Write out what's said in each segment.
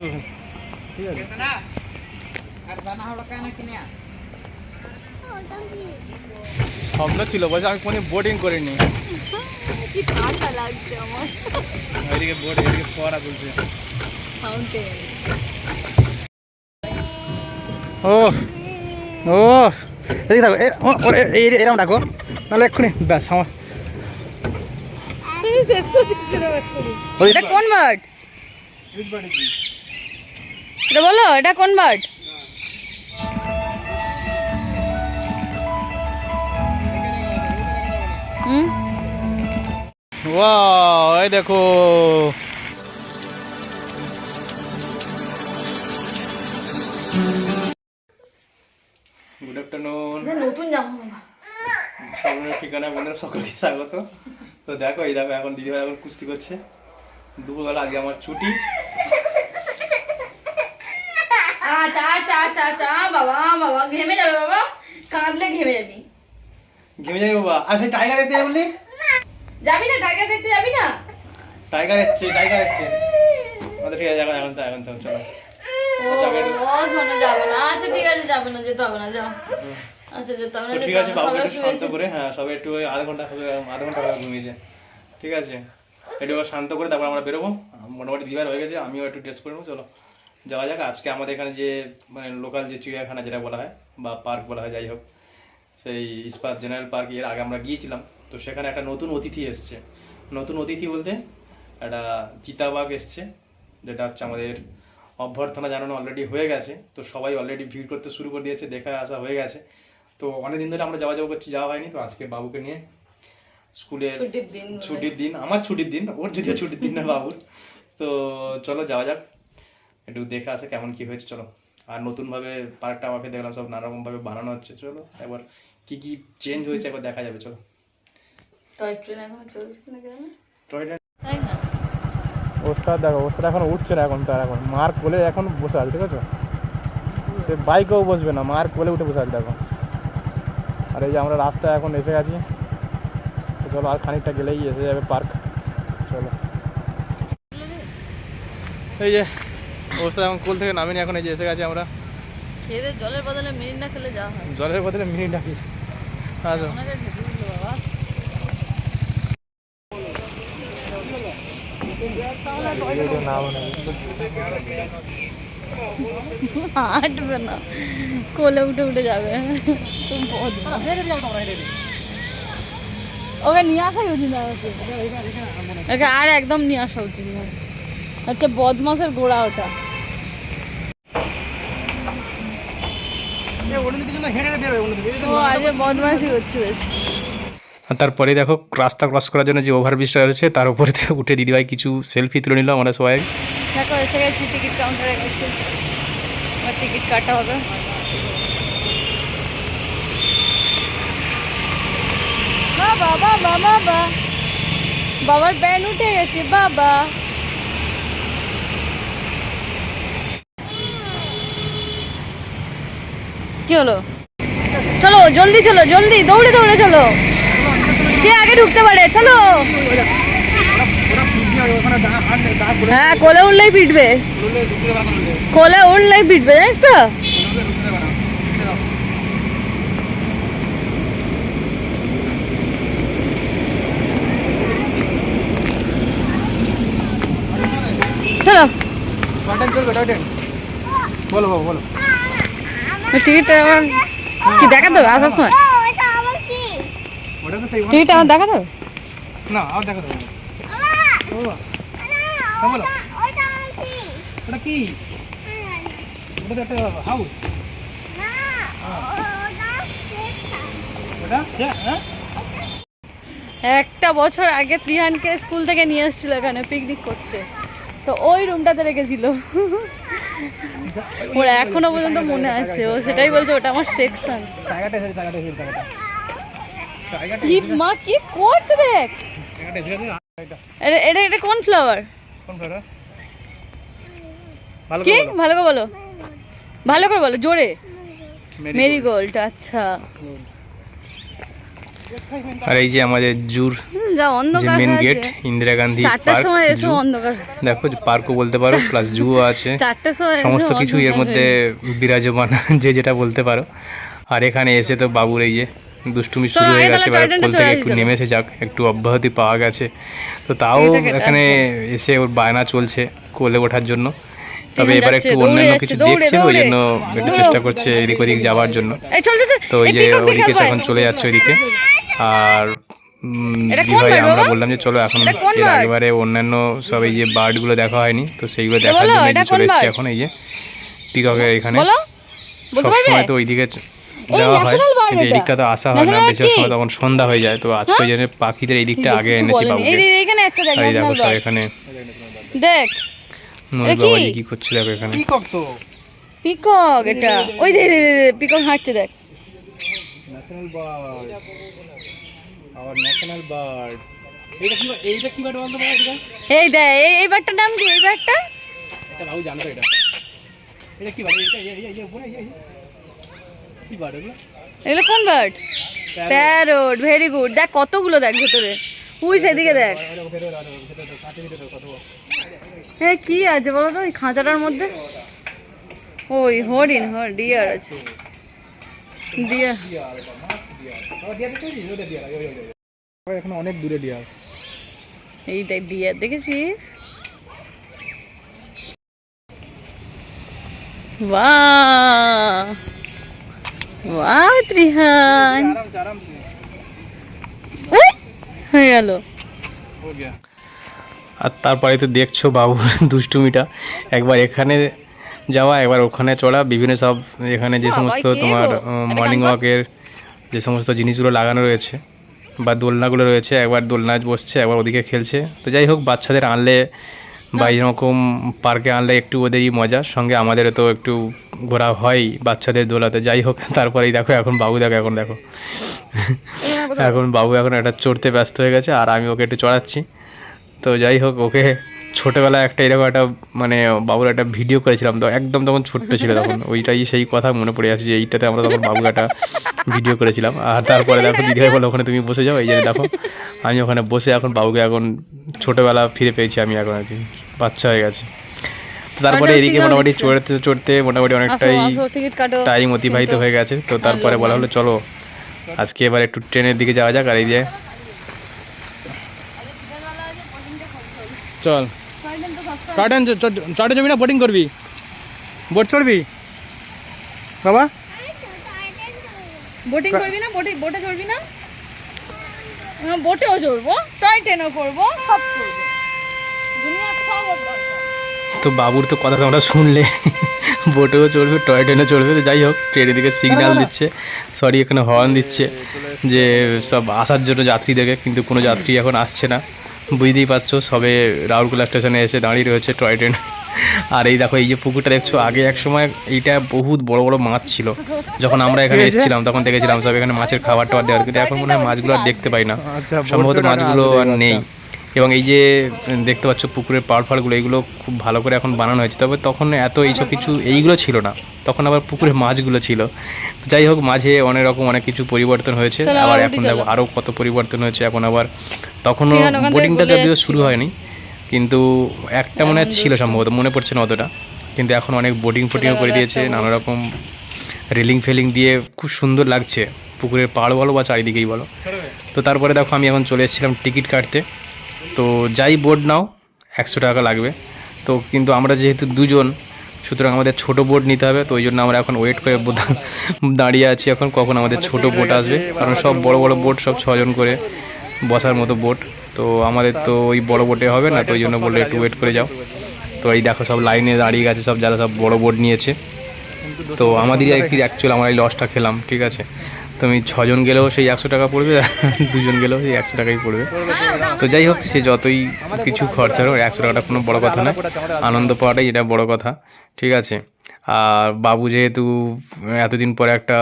ঠিক আছে স্বপ্ন ছিল বলছে আমি কোনো বোটিং করিনি। কি ঠান্ডা লাগছে আমার। এদিকে বোট এদিকে ফোয়ারা চলছে ফাউন্টেন ও ও এদিকে থাকো এরকম রাখো নাহলে এক্ষুনি ব্যাস আমার শেষ করে দিচ্ছিল এক্ষুনি। ওই- কোন বার্ড এটা বলো এটা কোন বার্ড হুম? ওয়াও এই দেখো। গুড আফটারনুন নতুন জামা সামনের ঠিকানা বন্ধুরা সকলকে স্বাগত। তো দেখো এই দেখো এখন দিদিভাই এখন কুস্তি করছে। দুপুরবেলা আগে আমার ছুটি। আচ্ছা আচ্ছা আচ্ছা আচ্ছা বাবা বাবা ঘেমে যাবে বাবা কাঁদলে ঘেমে যাবি। ঘেমে যাবে বাবা। আর সেই টাইগার দেখতে যাবি যাবি না টাইগার দেখতে যাবি না? টাইগার এসছে টাইগার এসছে। আচ্ছা ঠিক আছে এখন এখন এখন চলো ও শোনো যাব না। আচ্ছা ঠিক আছে যাব না যেতে হবে না যাও। আচ্ছা যেতে হবে না ঠিক আছে একটু শান্ত করে হ্যাঁ সবাই একটু আধা ঘণ্টা আধা ঘণ্টা ঘুমিয়েছে। ঠিক আছে? একটু শান্ত করে তারপর আমরা বেরোবো। মোটামুটি দিবার হয়ে গেছে আমিও একটু ড্রেস করে নেব চলো। যাওয়া যাক। আজকে আমাদের এখানে যে মানে লোকাল যে চিড়িয়াখানা যেটা বলা হয় বা পার্ক বলা হয় যাই হোক সেই ইস্পাত জেনারেল পার্কের আগে আমরা গিয়েছিলাম। তো সেখানে একটা নতুন অতিথি এসছে। নতুন অতিথি বলতে একটা চিতাবাঘ এসছে যেটা হচ্ছে আমাদের অভ্যর্থনা জানানো অলরেডি হয়ে গেছে। তো সবাই অলরেডি ভিড় করতে শুরু করে দিয়েছে দেখা আসা হয়ে গেছে। তো অনেক দিন ধরে আমরা যাওয়া যাওয়া করছি যাওয়া হয়নি। তো আজকে বাবুকে নিয়ে স্কুলের ছুটির দিন ছুটির দিন আমার ছুটির দিন ওর যদিও ছুটির দিন না বাবুর। তো চলো যাওয়া যাক। একটু দেখে আসে কেমন কি হয়েছে চলো। আর নতুনভাবে পার্কটা আমাকে দেখলাম সব নানা রকমভাবে বানানো হচ্ছে চলো। একবার কি কি চেঞ্জ হয়েছে একবার দেখা যাবে চলো। টয় ট্রেন এখনও চলছে কিনা কেন টয়লেট ওস্তাদ দেখো ওস্তাদ এখন উঠছে না এখন তার এখন। মার কোলে এখন বসে আছে ঠিক আছে? সে বাইকেও বসবে না মার কোলে উঠে বসে আছে দেখো। আর এই যে আমরা রাস্তায় এখন এসে গেছি চলো আর খানিকটা গেলেই এসে যাবে পার্ক চলো। এই যে ওস্তাদ এখন কোল থেকে নামিনি এখন এই যে এসে গেছি আমরা। খেয়ে জলের বদলে মিরিন্ডা খেলে যাওয়া হয়। জলের বদলে মিনি ডাকিস আসো। হাঁটবে না। কোলে উঠে উঠে যাবে। ওকে নিয়ে আসাই উচিত না ওকে। ওকে আর একদম নিয়ে আসা উচিত না। হচ্ছে বদমাসের গোড়া ওটা। তারপরে দেখো রাস্তা ক্রস করার জন্য যে ওভারব্রিজটা রয়েছে তার উপরে উঠে দিদিভাই কিছু সেলফি তুলে নিলাম আমরা সবাই। দেখো এসে গেছি টিকিট কাউন্টারে টিকিট কাটা হবে। বাবা বাবা বাবা বাবার ব্যান উঠে গেছে বাবা। কি হলো? জলদি চলো জলদি দৌড়ে দৌড়ে চলো। কে আগে ঢুকতে পারে চলো। হ্যাঁ কোলে উঠলেই পিটবে। কোলে উঠলেই পিটবে জানিস তো? চলো। বলো বাবু বলো। টিকিট কি দেখা তো? আসার সময় ওটা তো টিকিট আমার দেখা তো? না আর দেখা দেবো ও হ্যাঁ বলো ওটা কি? ওটা একটা হাউস হ্যাঁ? একটা বছর আগে প্রিহানকে স্কুল থেকে নিয়ে এসেছিল এখানে পিকনিক করতে। তো ওই রুমটাতে রেখেছিল। ওর এখনও পর্যন্ত মনে আছে ও সেটাই বলছে ওটা আমার সেকশন মা কি করছে দেখ? এটা এটা কোন ফ্লাওয়ার কি? ভালো করে বলো। ভালো করে বলো জোরে। মেরিগোল্ড আচ্ছা। আর এই যে আমাদের জুর যে মেন গেট ইন্দিরা গান্ধী দেখো পার্কও বলতে পারো প্লাস জুও আছে। সমস্ত কিছু এর মধ্যে বিরাজমান যে যেটা বলতে পারো। আর এখানে এসে তো বাবুর এই যে দুষ্টুমি শুরু হয়ে গেছে এবার কোল থেকে একটু নেমেছে যাক একটু অব্যাহতি পাওয়া গেছে। তো তাও এখানে এসে ওর বায়না চলছে কোলে ওঠার জন্য। তবে এবার একটু অন্যান্য কিছু দেখছে ওই জন্য একটু চেষ্টা করছে এদিক ওদিক যাওয়ার জন্য। তো ওই এই যে ওদিকে ভাই। এখন। চলে যাচ্ছে ওইদিকে আর দিদিভাই আমরা বললাম যে চলো এখন এর আগেবারে অন্যান্য সব এই যে বার্ডগুলো দেখা হয়নি তো সেইগুলো দেখার জন্য চলে এসেছি এখন এই যে পিককের এখানে। বলো বলতে সব সময় তো ওইদিকে যাওয়া হয় কিন্তু এই এটা। দিকটা তো আসা হয় না বেশিরভাগ সময় তখন সন্ধ্যা হয়ে যায় তো আজকে ওই জন্য পাখিদের এই দিকটা আগে এনেছি। বাবুকে। এই এখানে দেখ সব এখানে। দেখ কি? করছে দেখো এখানে? পিকক তো। পিকক এটা। ওই রে রে, পিকক হাঁটছে দেখ। National bird our national bird এইটা কি এইটা কি বার্ড বলতো এই দেখ এই এই বারটার নাম কি? এই বারটা এটা বাবু জানো তো এটা। এটা কি বার্ড এটা এই এই এই এই এই। কি বার্ড এগুলো? এগুলো কোন বার্ড প্যারোট ভেরি গুড দেখ কতগুলো দেখ ভেতরে। উই সেদিকে দেখ। হ্যাঁ কি আছে বলো তো? ওই খাঁচাটার মধ্যে? ওই হরিণ হর ডিয়ার আছে। ডিয়ার। দেখেছিস? বাহ! হয়ে গেল। আর তারপরে তো দেখছ বাবুর দুষ্টুমিটা। একবার এখানে যাওয়া একবার ওখানে চড়া বিভিন্ন সব এখানে যে সমস্ত তোমার মর্নিং ওয়াকের যে সমস্ত জিনিসগুলো লাগানো রয়েছে বা দোলনাগুলো রয়েছে একবার দোলনা বসছে একবার ওদিকে খেলছে। তো যাই হোক বাচ্চাদের আনলে বা এরকম পার্কে আনলে একটু ওদেরই মজা সঙ্গে আমাদেরও তো একটু ঘোরা হয় বাচ্চাদের দোলাতে। যাই হোক তারপরেই দেখো এখন বাবু দেখো এখন দেখো। এখন বাবু এখন একটা চড়তে ব্যস্ত হয়ে গেছে আর আমি ওকে একটু চড়াচ্ছি। তো যাই হোক ওকে ছোটোবেলায় একটা এরকম একটা মানে বাবুর একটা ভিডিও করেছিলাম তো একদম তখন ছোট্ট ছিল তখন। ওইটাই সেই কথা মনে পড়ে আসছে যে এইটাতে আমরা তখন বাবু একটা ভিডিও করেছিলাম। আর তারপরে দেখো দিদিভাই বলো ওখানে তুমি বসে যাও এই যে দেখো আমি ওখানে বসে এখন বাবুকে এখন ছোটোবেলা ফিরে পেয়েছি আমি এখন আর কি বাচ্চা হয়ে গেছে। তারপরে এদিকে মোটামুটি চড়তে চড়তে মোটামুটি অনেকটাই টাইম অতিবাহিত হয়ে গেছে। তো তারপরে বলা হলো চলো আজকে এবার একটু ট্রেনের দিকে যাওয়া যাক আর এই যে চল। কার্টন চটে যাবি না বোটিং করবি? বোট চড়বি? বাবা? বোটিং করবি না? বোটে বোটে চড়বি না? হ্যাঁ, বোটেও চড়বো। টয় ট্রেনও করব। সব করব। তো বাবুর তো কথা তোমরা শুনলে। বোটেও চলবে টয় ট্রেনে চলবে তো যাই হোক ট্রেনের দিকে সিগন্যাল দিচ্ছে। সরি এখানে হর্ন দিচ্ছে যে সব আসার জন্য যাত্রীদেরকে কিন্তু কোনো যাত্রী এখন আসছে না। বুঝতেই পারছ সবে রাউরকোলা স্টেশনে এসে দাঁড়িয়ে রয়েছে টয় ট্রেন। আর এই দেখো এই যে পুকুরটা দেখছ আগে এক সময় এইটা বহুত বড় বড় মাছ ছিল। যখন আমরা এখানে এসেছিলাম তখন দেখেছিলাম সব এখানে মাছের খাবার টাবার দেওয়ার। কিন্তু এখন মনে হয় মাছগুলো আর দেখতে পাই না। আচ্ছা সম্ভবত মাছগুলো আর নেই। এবং এই যে দেখতে পাচ্ছ পুকুরের পাড় ফাড়গুলো এগুলো খুব ভালো করে এখন বানানো হয়েছে। তবে তখন এত এইসব কিছু এইগুলো ছিল না। তখন আবার পুকুরে মাছগুলো ছিল। যাই হোক মাঝে অনেক রকম অনেক কিছু পরিবর্তন হয়েছে। আবার এখন দেখো আরও কত পরিবর্তন হয়েছে। এখন আবার তখনও বোটিংটা যদিও শুরু হয়নি কিন্তু একটা মনে হয় ছিল সম্ভবত মনে পড়ছে না অতটা। কিন্তু এখন অনেক বোটিং ফোটিংও করে দিয়েছে নানা রকম রেলিং ফেলিং দিয়ে খুব সুন্দর লাগছে। পুকুরের পাড় বলো বা চারিদিকেই বলো। তো তারপরে দেখো আমি এখন চলে এসেছিলাম টিকিট কাটতে। তো যাই বোর্ড নাও, একশো টাকা লাগবে। তো কিন্তু আমরা যেহেতু দুজন, সুতরাং আমাদের ছোট বোট নিতে হবে, তো ওই জন্য আমরা এখন ওয়েট করে দাঁড়িয়ে আছি এখন, কখন আমাদের ছোট বোট আসবে। কারণ সব বড় বড় বোট সব ছজন করে বসার মতো বোট তো আমাদের তো ওই বড় বোটে হবে না, তো ওই জন্য বললে একটু ওয়েট করে যাও। তো এই দেখো সব লাইনে দাঁড়িয়ে গেছে, সব যারা সব বড় বোট নিয়েছে। তো আমাদেরই আর কি অ্যাকচুয়ালি আমরা এই লসটা খেলাম, ঠিক আছে? তুমি ছজন গেলেও সেই একশো টাকা পড়বে দুজন গেলেও সেই একশো টাকাই পড়বে। তো যাই হোক, সে যতই কিছু খরচা হোক, একশো টাকাটা কোনো বড় কথা নয়। আনন্দ পাওয়াটাই এটা বড় কথা, ঠিক আছে? আর বাবু যেহেতু এতদিন পরে একটা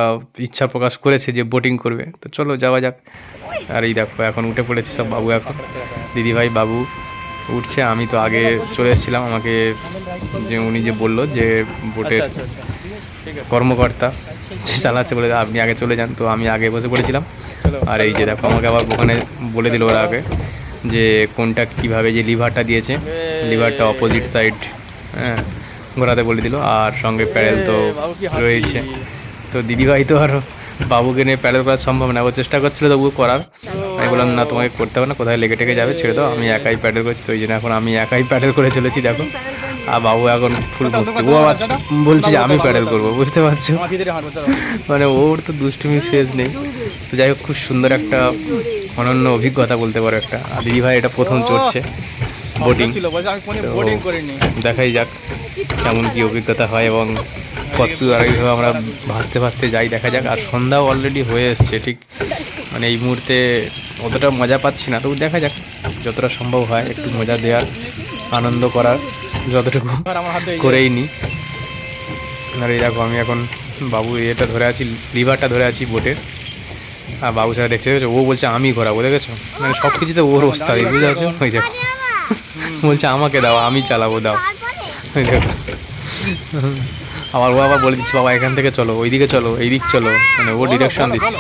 ইচ্ছা প্রকাশ করেছে যে বোটিং করবে, তো চলো যাওয়া যাক। আর এই দেখো, এখন উঠে পড়েছে সব বাবু এখন। দিদিভাই, বাবু উঠছে, আমি তো আগে চলে এসেছিলাম, আমাকে যে উনি যে বলল যে বোটের কর্মকর্তা যে চালাচ্ছে বলে আপনি আগে চলে যান তো আমি আগে বসে পড়েছিলাম। আর এই যে দেখো আমাকে আবার ওখানে বলে দিল ওরা আগে যে কোনটা কীভাবে যে লিভারটা দিয়েছে লিভারটা অপোজিট সাইড হ্যাঁ ঘোরাতে বলে দিল। আর সঙ্গে প্যারেল তো। রয়েছে। তো দিদিভাই তো আর বাবুকে নিয়ে প্যারেল করা সম্ভব না ও চেষ্টা করছিল তবুও করার। আমি বললাম না তোমাকে করতে হবে না কোথায় লেগে টেগে যাবে ছেড়ে দাও আমি একাই প্যাডেল করছি। তো ওই জন্য এখন আমি একাই প্যাডেল করে চলেছি দেখো। আর বাবু এখন ফুল বসছে। ও আবার বলছে যে আমি প্যাডেল করব বুঝতে পারছ? মানে ওর তো দুষ্টুমি শেষ নেই। তো যাই হোক খুব সুন্দর একটা অনন্য অভিজ্ঞতা বলতে পারো একটা। আর দিদি ভাই এটা প্রথম চড়ছে বোটিং দেখাই যাক কেমন কি অভিজ্ঞতা হয় এবং কত আর এইভাবে আমরা ভাসতে ভাসতে যাই দেখা যাক। আর সন্ধ্যাও অলরেডি হয়ে এসছে ঠিক? মানে এই মুহূর্তে অতটা মজা পাচ্ছি না তবু দেখা যাক যতটা সম্ভব হয় একটু মজা দেওয়ার আনন্দ করার। যতটুকু করেই নি। আর এই দেখো আমি এখন বাবু এটা ধরে আছি লিভারটা ধরে আছি বোটের আর বাবু সাথে দেখতে পেয়েছ? ও বলছে আমি ঘোরাবো দেখেছ? মানে সব কিছুতে ওর অবস্থা বুঝতে পারছ? ওই দেখো বলছে আমাকে দাও আমি চালাবো দাও। ওই দেখো। আবার ও আবার বলে দিচ্ছে বাবা এখান থেকে চলো ওইদিকে চলো এই দিক চলো। মানে ও ডিরেকশন দিচ্ছে।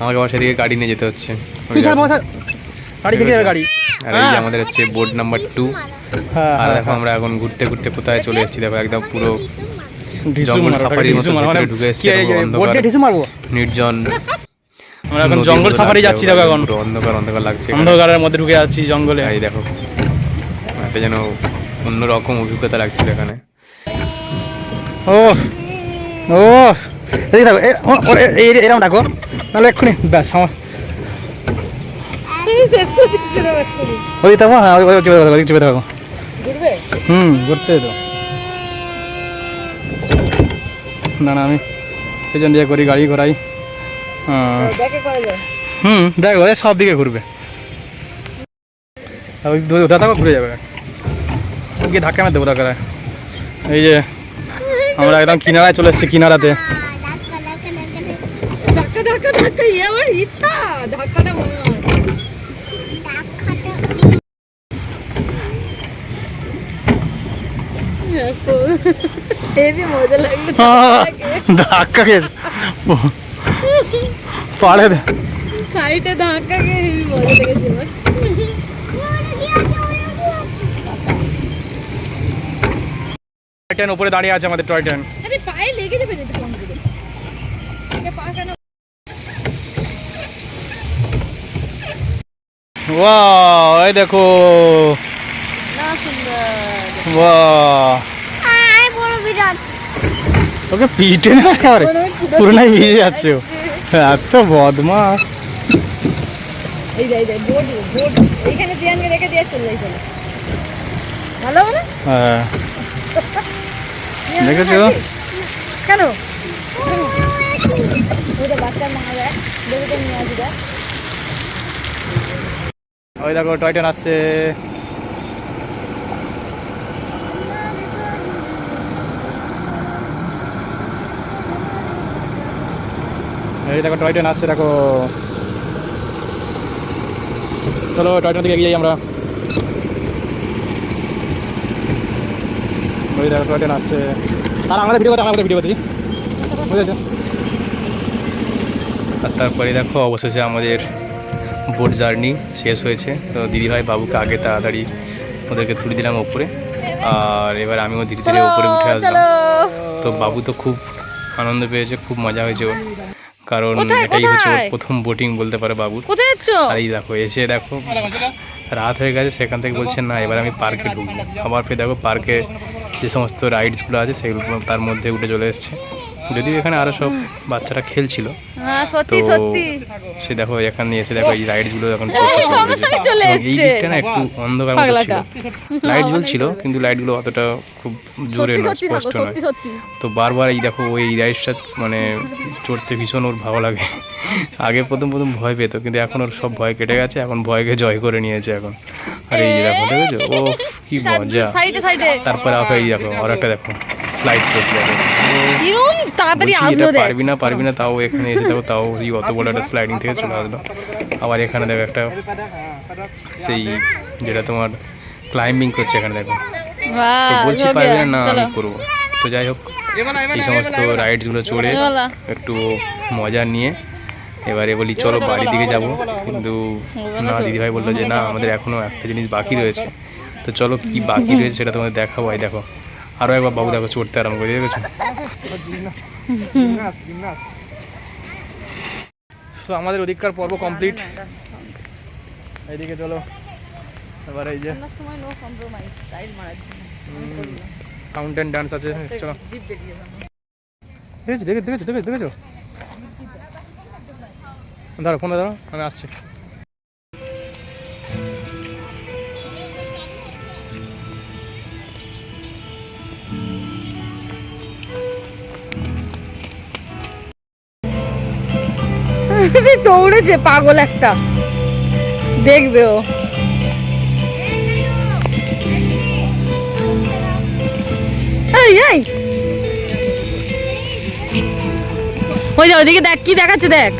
আমাকে আবার সেদিকে গাড়ি নিয়ে যেতে হচ্ছে। ওই গাড়ি গাড়ি। আর এই আমাদের হচ্ছে বোর্ড নাম্বার টু হ্যাঁ আর দেখো আমরা এখন ঘুরতে ঘুরতে কোথায় চলে এসেছি দেখো একদম পুরো জঙ্গল সাফারির মতো মানে ভিতরে ঢুকে এসছে নির্জন আমরা এখন জঙ্গল সাফারি যাচ্ছি দেখো এখন অন্ধকার অন্ধকার লাগছে অন্ধকারের মধ্যে ঢুকে যাচ্ছি জঙ্গলে এই দেখো একটা যেন অন্যরকম অভিজ্ঞতা লাগছিল এখানে ও ও থাকো এরকম ডাকো নাহলে এক্ষুনি ব্যাস আমার। ওই থাকো হ্যাঁ ওই- ওই চেপে থাকো ওই চেপে থাকো ঘুরবে হুম ঘুরতে তো না না আমি পেছন দিয়ে করি গাড়ি ঘোরাই হ্যাঁ হুম দেখো এ সব দিকে ঘুরবে আর ওই দু- ঘুরে যাবে গিয়ে ধাক্কা মেরে দেবো ধাক্কা এই যে আমরা একদম কিনারায় চলে এসেছি কিনারাতে ধাক্কা ধাক্কা ধাক্কা ইয়ে আমার ইচ্ছা ধাক্কাটা মনে হয় দেখো, মজা লাগল ধাক্কা খেয়েছে পাড়ে দে সাইডে ধাক্কা খেয়ে হেবি মজা লেগেছিল ট্রেন উপরে দাঁড়িয়ে আছে আমাদের টয় ট্রেন আরে পায়ে লেগে যাবে যেতে ফোন করে পা কেন ওয়াও এই দেখো না সুন্দর ওয়াও ওকে পিটে না একেবারে? পুরোটাই ভিজে যাচ্ছে ও। এত বদমাস হ্যাঁ। দেখেছ? কেন? ওই দেখো। টয় ট্রেন আসছে। এই দেখো টয় ট্রেন আসছে দেখো। চলো টয় ট্রেন দিকে এগিয়ে যাই আমরা। ওই দেখো টয় ট্রেন আসছে। আর আমাদের ভিডিও করতে আমাদের ভিডিও করতে বুঝেছ? আর তারপরে দেখো অবশেষে আমাদের বোট জার্নি শেষ হয়েছে। তো দিদিভাই বাবুকে আগে তাড়াতাড়ি ওদেরকে তুলে দিলাম ওপরে। আর এবার আমিও ধীরে ধীরে ওপরে উঠে আসলাম। তো বাবু তো খুব আনন্দ পেয়েছে খুব মজা হয়েছে ওর। কারণ এটাই হচ্ছে ওর প্রথম বোটিং বলতে পারে বাবু কোথায় যাচ্ছ? এই দেখো এসে দেখো রাত হয়ে গেছে সেখান থেকে বলছে না এবার আমি পার্কে ঢুকবো। আবার ফের দেখো পার্কে যে সমস্ত রাইডসগুলো আছে সেগুলো তার মধ্যে উঠে চলে এসছে। যদিও এখানে আরও সব বাচ্চারা খেলছিল। হ্যাঁ তো সত্যি। সত্যি সে দেখো এখানে এসে দেখো এই রাইডসগুলো এখন এই দিকটা না একটু অন্ধকার মতো ছিল। লাইট জ্বলছিল কিন্তু লাইটগুলো অতটা খুব জোরে স্পষ্ট নয়। তো বারবার এই দেখো ওই রাইডসটা মানে চড়তে ভীষণ ওর ভালো লাগে। আগে প্রথম প্রথম ভয় পেতো কিন্তু এখন ওর সব ভয় কেটে গেছে এখন ভয়কে জয় করে নিয়েছে এখন। আর এই দেখো দেখেছ? ও কি মজা। তারপরে আবার এই দেখো আর একটা দেখো। স্লাইড করতে যাবে এরকম তাড়াতাড়ি পারবি না পারবি না তাও এখানে এসে তাও এই অত বড় একটা স্লাইডিং থেকে চলে আসলো। আবার এখানে দেখো একটা সেই যেটা তোমার ক্লাইম্বিং করছে এখানে দেখো। তো বলছি পারবি না? না আমি করব। তো যাই হোক এই সমস্ত রাইডসগুলো চড়ে একটু মজা নিয়ে এবারে বলি চলো বাড়ির দিকে যাব। কিন্তু না দিদিভাই বলল যে না আমাদের এখনও একটা জিনিস বাকি রয়েছে। তো চলো কি বাকি রয়েছে সেটা তোমাদের দেখাবো দেখো। আরও একবার বাবু দেখো চড়তে আরম্ভ করে দেখেছ তো আমাদের ওদিককার পর্ব কমপ্লিট এইদিকে চলো। এবার এই যে সময় নো কম্প্রোমাইজ স্টাইল মারার জন্য। ফাউন্টেন ডান্স আছে। চলো। দেখেছ দেখেছ দেখেছ দেখেছ? দেখেছ ধরো ফোনটা আমি আসছি। দৌড়েছে পাগল একটা। দেখবে ও। ওই যে ওইদিকে দেখ কি দেখাচ্ছে দেখ।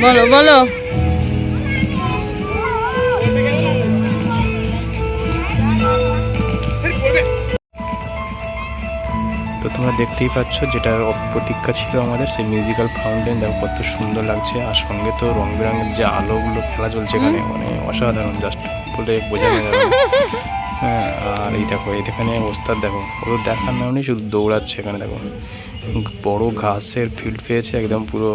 বলো বলো। তোমরা দেখতেই পাচ্ছ যেটার প্রতীক্ষা ছিল আমাদের সেই মিউজিক্যাল ফাউন্টেন দেখো কত সুন্দর লাগছে। আর সঙ্গে তো রং বেরঙের যে আলোগুলো খেলা চলছে এখানে মানে অসাধারণ জাস্ট বলে বোঝানো যাবে হ্যাঁ আর এই দেখো এখানে ওস্তাদ দেখো ও দেখার নাম নেই শুধু দৌড়াচ্ছে এখানে দেখো। বড় ঘাসের ফিল্ড পেয়েছে একদম পুরো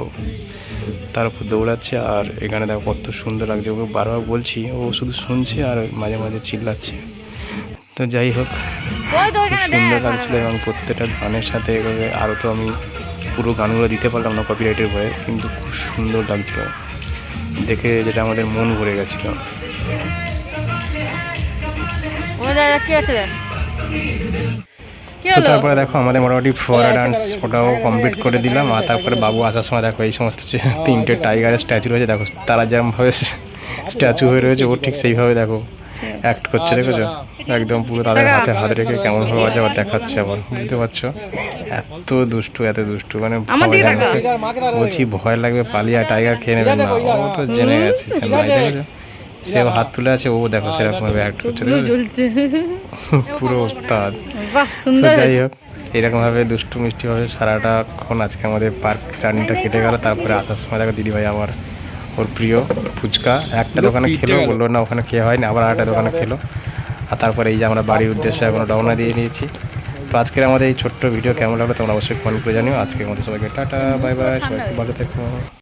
তার উপর দৌড়াচ্ছে আর এখানে দেখো কত সুন্দর লাগছে। ওকে বারবার বলছি ও শুধু শুনছে আর মাঝে মাঝে চিল্লাচ্ছে। তো যাই হোক খুব সুন্দর দেখ লাগছিল এবং প্রত্যেকটা গানের সাথে এভাবে আরও তো আমি পুরো গানগুলো দিতে পারলাম না কপিরাইটের ভয়ে কিন্তু খুব সুন্দর লাগছিল। দেখে যেটা আমাদের মন ভরে গেছিল। তো তারপরে দেখো আমাদের মোটামুটি ফোয়ারা ডান্স ওটাও কমপ্লিট করে দিলাম আর তারপরে বাবু আসার সময় দেখো এই সমস্ত যে তিনটে টাইগারের স্ট্যাচু রয়েছে দেখো তারা যেরকমভাবে স্ট্যাচু হয়ে রয়েছে ও ঠিক সেইভাবে দেখো। অ্যাক্ট করছে দেখেছ? একদম পুরো তাদের হাতে হাত রেখে কেমন ভাবে আছে আবার দেখাচ্ছে আবার বুঝতে পারছ? এত দুষ্টু এত দুষ্টু মানে বলছি ভয় লাগবে পালিয়ে টাইগার খেয়ে নেবে না ও তো জেনে গেছে সে দেখেছ? সেও হাত তুলে আছে ও দেখো সেরকম ভাবে অ্যাক্ট করছে দেখেছ? পুরো সুন্দর। যাই। হোক এরকমভাবে দুষ্টু মিষ্টিভাবে সারাটাক্ষণ আজকে আমাদের পার্ক জার্নিটা কেটে গেল তারপরে আসার সময় দেখো দিদিভাই আমার ওর প্রিয় ফুচকা। একটা দোকানে খেলো বলল না ওখানে খেয়ে হয়নি। আবার আরেকটা দোকানে খেলো। আর তারপরে এই যে আমরা বাড়ির উদ্দেশ্যে এখন রওনা দিয়ে নিয়েছি। তো আজকের আমাদের এই ছোট্ট ভিডিও কেমন লাগল তোমরা অবশ্যই ফোন করে জানিও। আজকের মধ্যে সবাইকে টাটা বাই বাই সবাই ভালো থেকো।